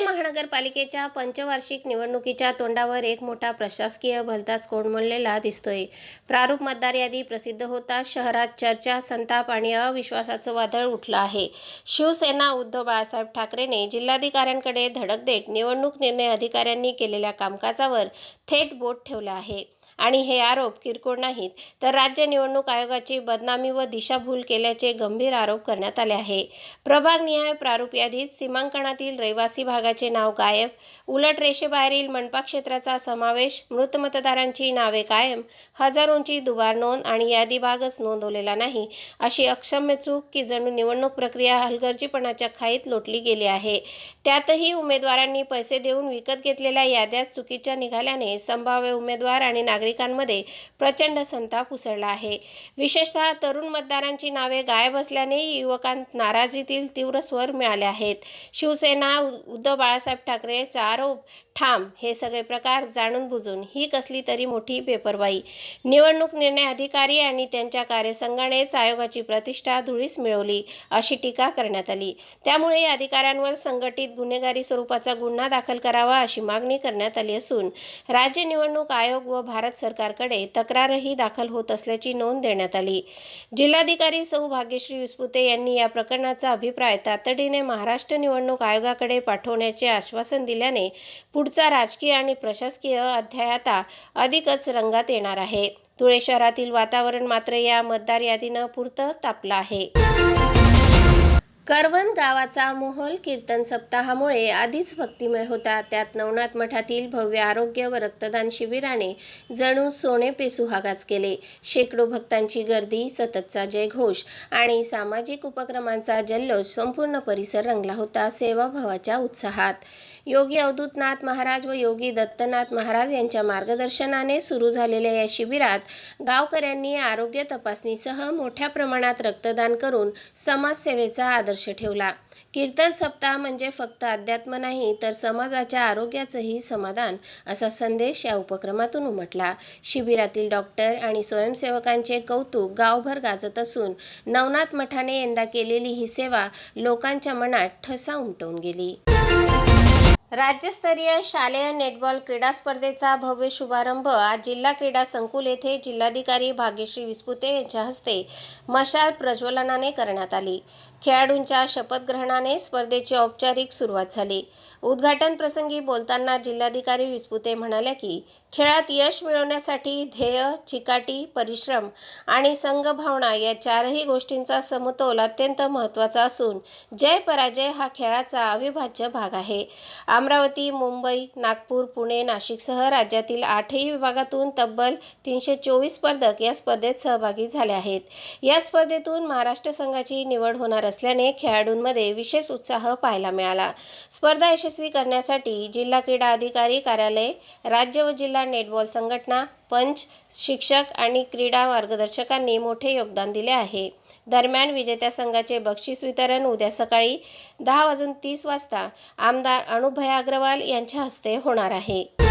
महानगरपालिकेच्या पंचवार्षिक निवडणुकीच्या तोंडावर एक मोठा प्रशासकीय भलताच कोंडमोडलेला दिसतोय. प्रारूप मतदार यादी प्रसिद्ध होताच शहरात चर्चा संताप आणि अविश्वासाचं वादळ उठलं आहे. शिवसेना उद्धव बाळासाहेब ठाकरेने जिल्हाधिकाऱ्यांकडे धडक देत निवडणूक निर्णय अधिकाऱ्यांनी केलेल्या कामकाजावर थेट बोट ठेवलं आहे. आणि हे आरोप किरकोळ नाहीत. तर राज्य निवडणूक आयोगाची बदनामी व दिशाभूल केल्याचे गंभीर आरोप करण्यात आले आहे. प्रभागनिहाय प्रारूप यादीत सीमांकनातील रहिवासी भागाचे नाव गायब. उलट रेषेबाहेरील मनपा क्षेत्राचा समावेश मृत मतदारांची नावे कायम हजारोंची दुबार नोंद आणि यादी भागच नोंदवलेला नाही. अशी अक्षम्य चूक की जणू निवडणूक प्रक्रिया हलगर्जीपणाच्या खाईत लोटली गेली आहे. त्यातही उमेदवारांनी पैसे देऊन विकत घेतलेल्या याद्या चुकीच्या निघाल्याने संभाव्य उमेदवार आणि नागरिक नागरिकांमध्ये प्रचंड संताप उसळला आहे. विशेषतः तरुण मतदारांची नावे गायब असल्याने युवकांत नाराजीतील तीव्र स्वर मिळाले आहेत. शिवसेना उद्धव बाळासाहेब ठाकरेचा आरोप ठाम हे सगळे प्रकार जाणून बुजून ही कसली तरी मोठी बेपरवाई निवडणूक निर्णय अधिकारी आणि त्यांच्या कार्यसंघानेच आयोगाची प्रतिष्ठा धुळीस मिळवली अशी टीका करण्यात आली. त्यामुळे अधिकाऱ्यांवर संघटित गुन्हेगारी स्वरूपाचा गुन्हा दाखल करावा अशी मागणी करण्यात आली असून राज्य निवडणूक आयोग व भारत सरकारकडे तक्रारही दाखल होत असल्याची नोंद देण्यात आली. जिल्हाधिकारी सौ भाग्यश्री विस्पुते यांनी या प्रकरणाचा अभिप्राय तातडीने महाराष्ट्र निवडणूक आयोगाकडे पाठवण्याचे आश्वासन दिल्याने पुढचा राजकीय आणि प्रशासकीय अध्याय आता अधिकच रंगात येणार आहे. धुळे शहरातील वातावरण मात्र या मतदार यादीनं पुरतं तापलं आहे. करवन गावाचा मोहोल कीर्तन सप्ताहामुळे आधीच भक्तिमय होता. त्यात नवनाथ मठातील भव्य आरोग्य व रक्तदान शिबिराने जणू सोने पे सुहागाच केले. शेकडो भक्तांची गर्दी सततचा जयघोष आणि सामाजिक उपक्रमांचा जल्लोष संपूर्ण परिसर रंगला होता. सेवाभावाच्या उत्साहात योगी अवधूतनाथ महाराज व योगी दत्तनाथ महाराज यांच्या मार्गदर्शनाने सुरू झालेल्या या शिबिरात गावकऱ्यांनी आरोग्य तपासणीसह मोठ्या प्रमाणात रक्तदान करून समाजसेवेचा आदर्श ठेवला. कीर्तन सप्ताह म्हणजे फक्त अध्यात्म नाही तर समाजाच्या आरोग्याचंही समाधान असा संदेश या उपक्रमातून उमटला. शिबिरातील डॉक्टर आणि स्वयंसेवकांचे कौतुक गावभर गाजत असून नवनाथ मठाने यंदा केलेली ही सेवा लोकांच्या मनात ठसा उमटवून गेली. राज्यस्तरीय शालेय नेटबॉल क्रीडा स्पर्धेचा भव्य शुभारंभ आज जिल्हा क्रीडा संकुल येथे जिल्हाधिकारी भाग्यश्री विस्पुते यांच्या हस्ते मशाल प्रज्वलनाने करण्यात आली. खेळाडूंच्या शपथग्रहणाने स्पर्धेची औपचारिक सुरुवात झाली. उद्घाटन प्रसंगी बोलताना जिल्हाधिकारी विस्पुते म्हणाल्या की खेळात यश मिळवण्यासाठी ध्येय चिकाटी परिश्रम आणि संघभावना या चारही गोष्टींचा समतोल अत्यंत महत्त्वाचा असून जय पराजय हा खेळाचा अविभाज्य भाग आहे. अमरावती मुंबई नागपूर पुणे नाशिकसह राज्यातील आठही विभागातून तब्बल तीनशे चोवीस स्पर्धक या स्पर्धेत सहभागी झाले आहेत. या स्पर्धेतून महाराष्ट्र संघाची निवड होणार असल्याने खेळाडूंमध्ये विशेष उत्साह पाहायला मिळाला. स्पर्धा यशस्वी करण्यासाठी जिल्हा क्रीडा अधिकारी कार्यालय राज्य व जिल्हा नेटबॉल संघटना पंच शिक्षक आणि क्रीडा मार्गदर्शकांनी मोठे योगदान दिले आहे. दरम्यान विजेत्या संघाचे बक्षीस वितरण उद्या सकाळी दहा वाजून तीस वाजता आमदार अनुभया अग्रवाल यांच्या हस्ते होणार आहे.